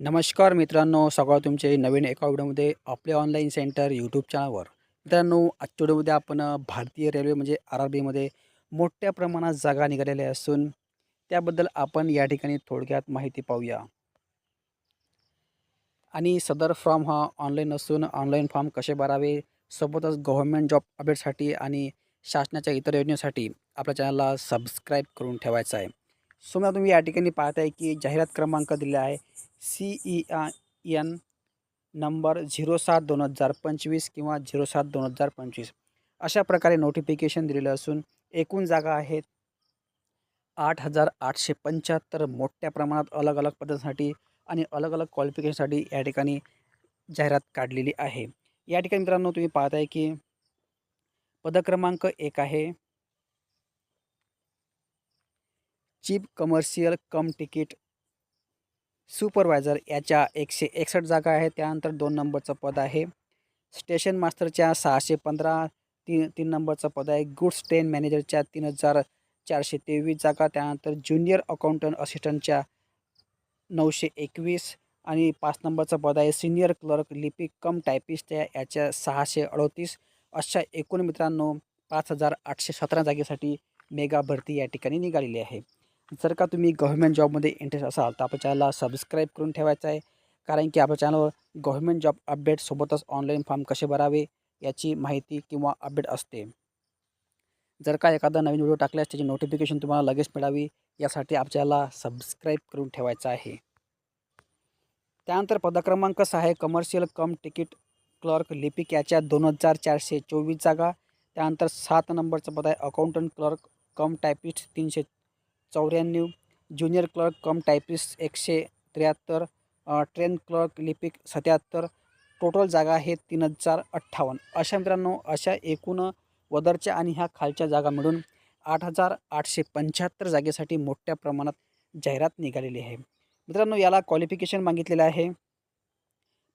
नमस्कार मित्रांनो सगळं तुमचे नवीन एका व्हिडिओमध्ये आपले ऑनलाईन सेंटर यूट्यूब चॅनलवर मित्रांनो आजच्या व्हिडिओमध्ये आपण भारतीय रेल्वे म्हणजे आर आर बीमध्ये मोठ्या प्रमाणात जागा निघालेल्या असून त्याबद्दल आपण या ठिकाणी थोडक्यात माहिती पाहूया. आणि सदर फॉर्म हा ऑनलाईन असून ऑनलाईन फॉर्म कसे भरावे सोबतच गव्हर्मेंट जॉब अपडेटसाठी आणि शासनाच्या इतर योजनेसाठी आपल्या चॅनलला सबस्क्राईब करून ठेवायचं आहे. सो मला तुम्ही या ठिकाणी पाहताय की जाहिरात क्रमांक दिला आहे C E N number zero सात दोन हजार पंचवीस किंवा झिरो सात दोन हजार पंचवीस. अशा प्रकारे नोटिफिकेशन दिलेलं असून एकूण जागा आहेत आठ हजार आठशे पंच्याहत्तर. मोठ्या प्रमाणात अलग अलग पदांसाठी आणि अलग अलग क्वालिफिकेशनसाठी या ठिकाणी जाहिरात काढलेली आहे. या ठिकाणी मित्रांनो तुम्ही पाहताय की पदक्रमांक एक आहे. Chief commercial cum ticket supervisor याच्या एकशे एकसष्ट जागा आहेत. त्यानंतर दोन नंबरचं पद आहे. स्टेशन मास्टरच्या सहाशे पंधरा तीन तीन नंबरचं पद आहे. गुड्स ट्रेन मॅनेजरच्या तीन हजार चारशे तेवीस जागा. त्यानंतर ज्युनियर अकाउंटंट असिस्टंटच्या नऊशे एकवीस आणि पाच नंबरचं पद आहे. सिनियर क्लर्क लिपिक कम टायपिस्टच्या याच्या सहाशे अडोतीस. अशा एकूण मित्रांनो पाच हजार आठशे सतरा जागेसाठी मेगा भरती या ठिकाणी निघालेली आहे. जर का तुम्ही गव्हर्मेंट जॉबमध्ये इंटरेस्ट असाल तर आपल्या चॅनलला सबस्क्राईब करून ठेवायचं आहे. कारण की आपल्या चॅनलवर गव्हर्मेंट जॉब अपडेटसोबतच ऑनलाईन फॉर्म कसे भरावे याची माहिती किंवा अपडेट असते. जर का एखादा नवीन व्हिडिओ टाकल्यास त्याची नोटिफिकेशन तुम्हाला लगेच मिळावी. यासाठी आपल्याला सबस्क्राईब करून ठेवायचं आहे. त्यानंतर पदक्रमांक सहा आहे कमर्शियल कम तिकीट क्लर्क लिपिक. याच्या दोन हजार चारशे चोवीस जागा. त्यानंतर सात नंबरचं पद आहे अकाउंटंट क्लर्क कम टायपिस्ट तीनशे चौऱ्याण्णव ज्युनियर क्लर्क कम टायपिस्ट एकशे त्र्याहत्तर ट्रेन क्लर्क लिपिक सत्याहत्तर टोटल जागा आहेत तीन हजार अठ्ठावन्न. अशा मित्रांनो अशा एकूण वदरच्या आणि ह्या खालच्या जागा मिळून आठ हजार आठशे पंच्याहत्तर जागेसाठी मोठ्या प्रमाणात जाहिरात निघालेली आहे. मित्रांनो याला क्वालिफिकेशन मागितलेलं आहे.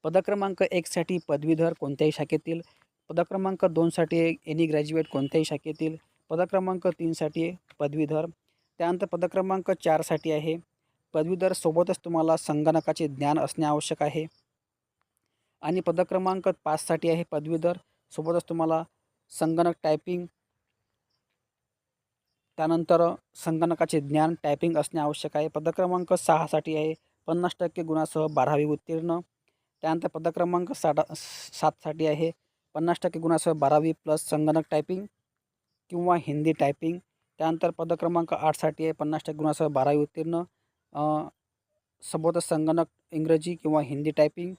पदक्रमांक एकसाठी पदवीधर कोणत्याही शाखेतील पदक्रमांक दोनसाठी एनी ग्रॅज्युएट कोणत्याही शाखेतील पदक्रमांक तीनसाठी पदवीधर त्यानंतर पदक्रमांक चारसाठी आहे. पदवीधर सोबतच तुम्हाला संगणकाचे ज्ञान असणे आवश्यक आहे. आणि पदक्रमांक पाचसाठी आहे पदवीधर सोबतच तुम्हाला संगणक टायपिंग त्यानंतर संगणकाचे ज्ञान टायपिंग असणे आवश्यक आहे. पदक्रमांक सहासाठी आहे पन्नास टक्के गुणासह बारावी उत्तीर्ण. त्यानंतर पदक्रमांक साठा सातसाठी आहे पन्नास टक्के गुणासह बारावी प्लस संगणक टायपिंग किंवा हिंदी टायपिंग त्यानंतर पदक्रमांक आठसाठी आहे पन्नास टक्के गुणासह बारावी उत्तीर्ण. सोबतच संगणक इंग्रजी किंवा हिंदी टायपिंग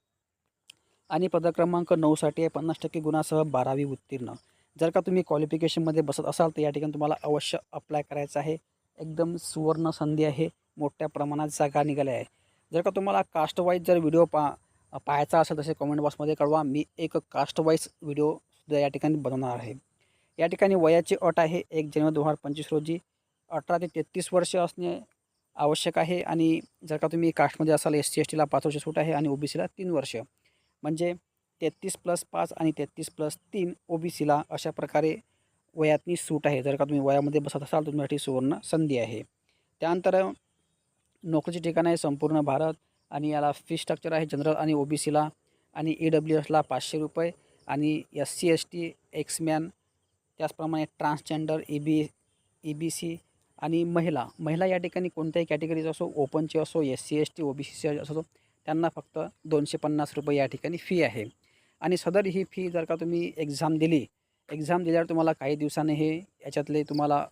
आणि पदक्रमांक नऊसाठी आहे पन्नास टक्के गुणासह बारावी उत्तीर्ण. जर का तुम्ही क्वालिफिकेशनमध्ये बसत असाल तर या ठिकाणी तुम्हाला अवश्य अप्लाय करायचं आहे. एकदम सुवर्ण संधी आहे. मोठ्या प्रमाणात जागा निघाल्या आहे. जर का तुम्हाला कास्टवाईज जर व्हिडिओ पा पाहायचा असेल तसे कमेंट बॉक्समध्ये कळवा. मी एक कास्टवाईज व्हिडिओ सुद्धा या ठिकाणी बनवणार आहे. या ठिकाणी वयाची अट आहे. एक जानेवारी दोन हजार पंचवीस रोजी अठरा ते तेहतीस वर्ष असणे आवश्यक आहे आणि जर का तुम्ही कास्टमध्ये असाल एस सी एस टीला पाच वर्ष सूट आहे आणि ओ बी सीला तीन वर्ष. म्हणजे तेहतीस प्लस पाच आणि तेहतीस प्लस तीन ओ बी सीला अशा प्रकारे वयातनी सूट आहे. जर का तुम्ही वयामध्ये बसत असाल तुमच्यासाठी सुवर्ण संधी आहे. त्यानंतर नोकरीचे ठिकाण आहे संपूर्ण भारत आणि याला फी स्ट्रक्चर आहे जनरल आणि ओ बी सीला आणि ई डब्ल्यू एसला पाचशे रुपये आणि S C S T ex man त्याचप्रमाणे transgender E B E B C आणि महिला. महिला या ठिकाणी कोणत्याही कॅटेगरीज असो ओपनची असो S C S T O B C असो त्यांना फक्त दोनशे पन्नास रुपये या ठिकाणी फी आहे. आणि सदर ही फी जर का तुम्ही एक्झाम दिली एक्झाम दिल्यावर तुम्हाला काही दिवसाने हे याच्यातले तुम्हाला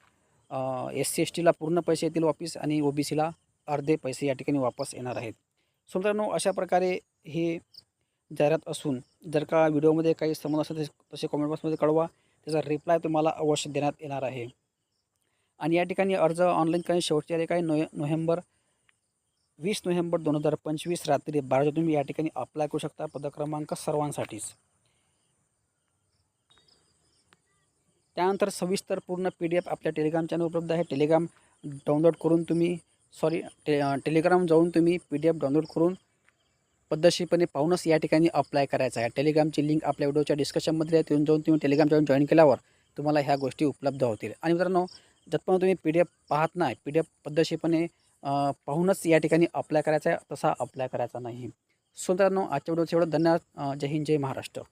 एस सी एस टीला पूर्ण पैसे येतील वापस आणि ओ बी सीला अर्धे पैसे या ठिकाणी वापस येणार आहेत. सो मित्रांनो अशा प्रकारे हे जाहिरात असून जर का व्हिडिओमध्ये काही समज असेल तसे कॉमेंट बॉक्समध्ये कळवा. त्याचा रिप्लाय तुम्हाला अवश्य देण्यात येणार आहे. आणि या ठिकाणी अर्ज ऑनलाईन करणे शेवटची तारीख आहे नो नोव्हेंबर वीस नोव्हेंबर दोन हजार पंचवीस रात्री बाराच्या तुम्ही या ठिकाणी अप्लाय करू शकता पदक्रमांक सर्वांसाठीच. त्यानंतर सविस्तर पूर्ण पी डी एफ आपल्या टेलिग्राम चॅनल उपलब्ध आहे. टेलिग्राम डाउनलोड करून तुम्ही सॉरी टे टेलिग्राम जाऊन तुम्ही पी डी एफ डाउनलोड करून पद्धतशीरपणे पाहूनच या ठिकाणी अप्लाय करायचा आहे. टेलिग्रामची लिंक आपल्या व्हिडिओच्या डिस्कशनमध्ये आहे. तिथून जाऊन तुम्ही टेलिग्राम जाऊन जॉईन केल्यावर तुम्हाला ह्या गोष्टी उपलब्ध होतील. आणि मित्रांनो जतपर्यंत तुम्ही पी डी एफ पाहत नाही पी डी एफ पद्धतशीरपणे पाहूनच या ठिकाणी अप्लाय करायचा आहे तसा अप्लाय करायचा नाही. सो मित्रांनो आजच्या व्हिडिओचं एवढं धन्यवाद. जय हिंद जय महाराष्ट्र.